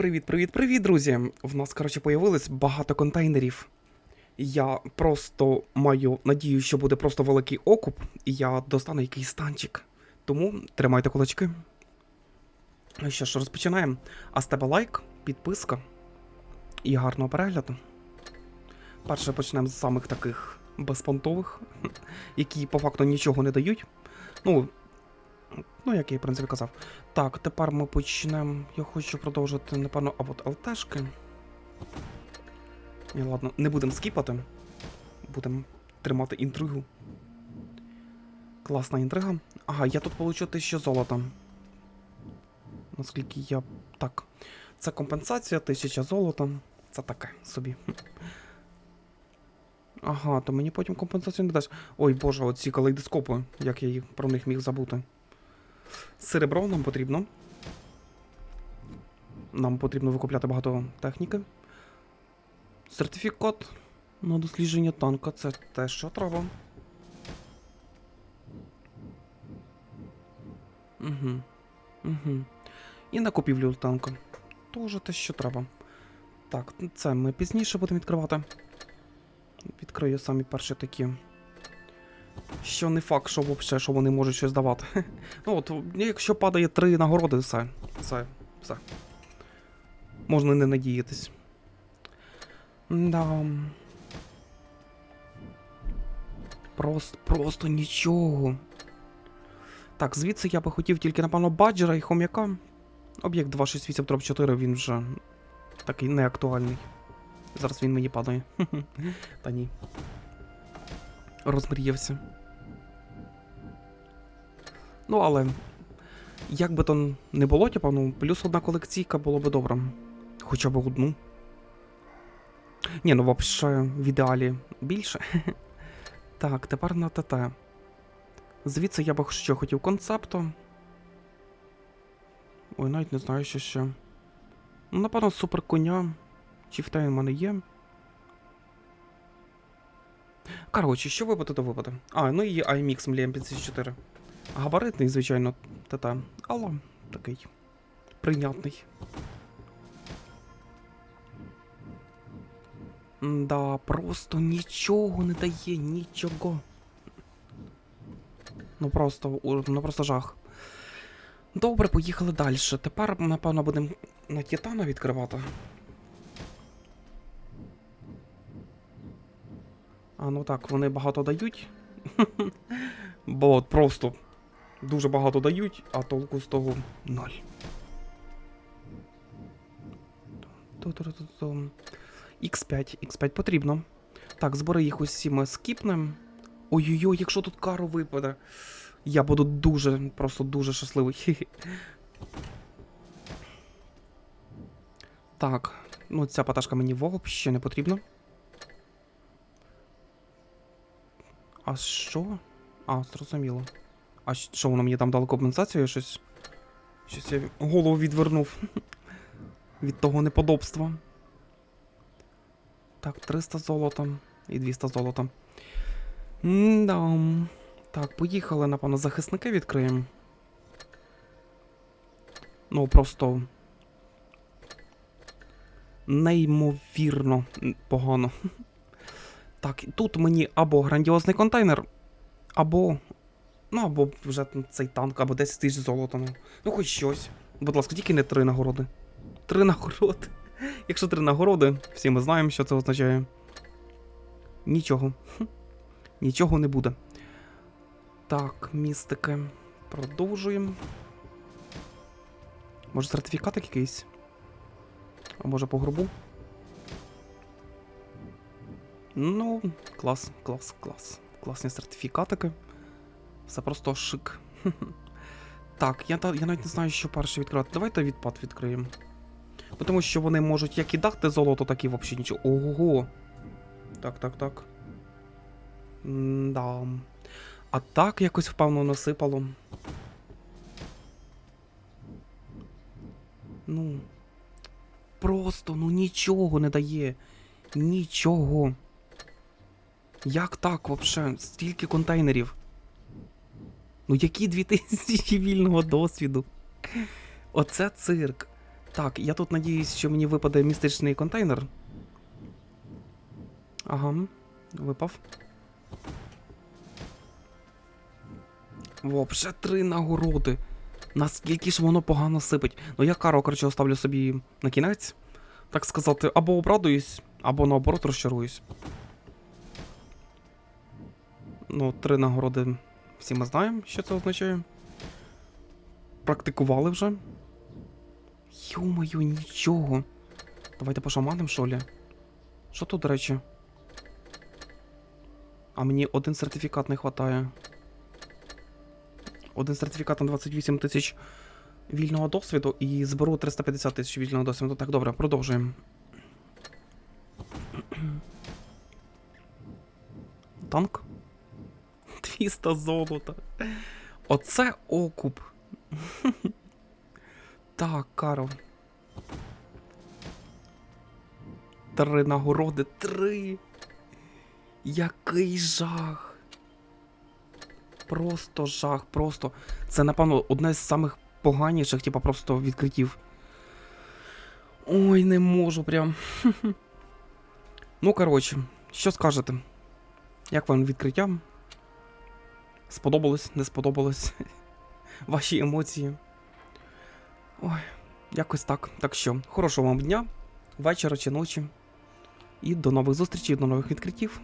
Привіт, привіт, привіт, друзі! В нас, коротше, появилось багато контейнерів. Я просто маю надію, що буде просто великий окуп, і я достану якийсь станчик. Тому тримайте кулачки. Ну що ж, розпочинаємо. А з тебе лайк, підписка і гарного перегляду. Перше почнемо з самих таких безпонтових, які по факту нічого не дають. Ну, ну, як я, в принципі, казав. Так, тепер ми почнемо. Я хочу продовжити, напевно, а от ЛТшки. Ні, ладно, не будемо скіпати. Будемо тримати інтригу. Класна інтрига. Ага, я тут получу 1000 золота. Наскільки я. Так. Це компенсація, 1000 золота. Це таке собі. Ага, то мені потім компенсацію не дасть. Ой боже, оці калейдоскопи, як я про них міг забути. Серебро нам потрібно. Нам потрібно викупляти багато техніки. Сертифікат на дослідження танка це те, що треба. Угу. Угу. І на купівлю танка. Тоже те, що треба. Так, це ми пізніше будемо відкривати. Відкрию самі перші такі. Що не факт, що взагалі, що вони можуть щось давати. Ну от, якщо падає три нагороди, все. Все, все. Можна не надіятись. Да. Просто, просто нічого. Так, звідси я би хотів тільки, напевно, баджера і хом'яка. Об'єкт 268 4 він вже такий неактуальний. Зараз він мені падає. Та ні. Розмріявся. Ну, але. Як би то не було, типа, ну, плюс одна колекційка було би добре. Хоча б одну. Ні, ну взагалі, в ідеалі більше. так, тепер на ТТ. Звідси я би що хотів концепту. Ой, навіть не знаю, що ще. Ну, напевно, супер коня. Чіфтейн в мене є. Коротше, що випаде, то випаде. А, ну і iMix Mliam 54. Габаритний, звичайно, ТТ, але такий прийнятний. Да, просто нічого не дає, нічого. Ну просто, ну просто жах. Добре, поїхали далі. Тепер, напевно, будемо на Титана відкривати. А ну так, вони багато дають. Бо от просто дуже багато дають, а толку з того ноль. Ту-ту-ту-ту. X5, X5 потрібно. Так, збори їх усі ми скіпнем. Ой-ой-ой, якщо тут кару випаде. Я буду дуже, просто дуже щасливий. Так, ну ця паташка мені взагалі не потрібна. А що? А, зрозуміло. А що воно мені там дало компенсацію щось? Щось я голову відвернув. Від того неподобства. Так, 300 золота і 200 золота. М-да. Так, поїхали, напевно, захисники відкриємо. Ну, просто. Неймовірно погано. Так, тут мені або грандіозний контейнер, або. Ну, або вже цей танк, або 10 тисяч золота. Ну, ну хоч щось. Будь ласка, тільки не три нагороди. Три нагороди. Якщо три нагороди, всі ми знаємо, що це означає. Нічого. Нічого не буде. Так, містики. Продовжуємо. Може сертифікат якийсь? А може по грубу? Ну, клас, клас, клас. Класні сертифікатики. Все просто шик. Так, я, я навіть не знаю, що перше відкривати. Давайте відпад відкриємо. Тому що вони можуть як і дати золото, так і взагалі нічого. Ого. Так, так, так. Да. А так якось впевно насипало. Ну. Просто, ну нічого не дає. Нічого. Як так вообще? Стільки контейнерів. Ну які 2000 вільного досвіду? Оце цирк. Так, я тут надіюсь, що мені випаде містичний контейнер. Ага, випав. Во, вже три нагороди. Наскільки ж воно погано сипить. Ну я кару, коротше, оставлю собі на кінець. Так сказати, або обрадуюсь, або наоборот розчаруюсь. Ну, три нагороди. Всі ми знаємо, що це означає. Практикували вже. Йо-моє, нічого. Давайте пошаманим, що лі? Що тут, до речі? А мені один сертифікат не вистачає. Один сертифікат на 28 тисяч вільного досвіду і зберу 350 тисяч вільного досвіду. Так, добре, продовжуємо. Танк? 200 золота. Оце окуп. Так, Карл. Три нагороди, три. Який жах. Просто жах, просто. Це, напевно, одне з самих поганіших, типа, просто відкриттів. Ой, не можу прям. ну, коротше, що скажете? Як вам відкриття? Сподобалось, не сподобалось? Ваші емоції. Ой, якось так. Так що, хорошого вам дня, вечора чи ночі. І до нових зустрічей, до нових відкриттів.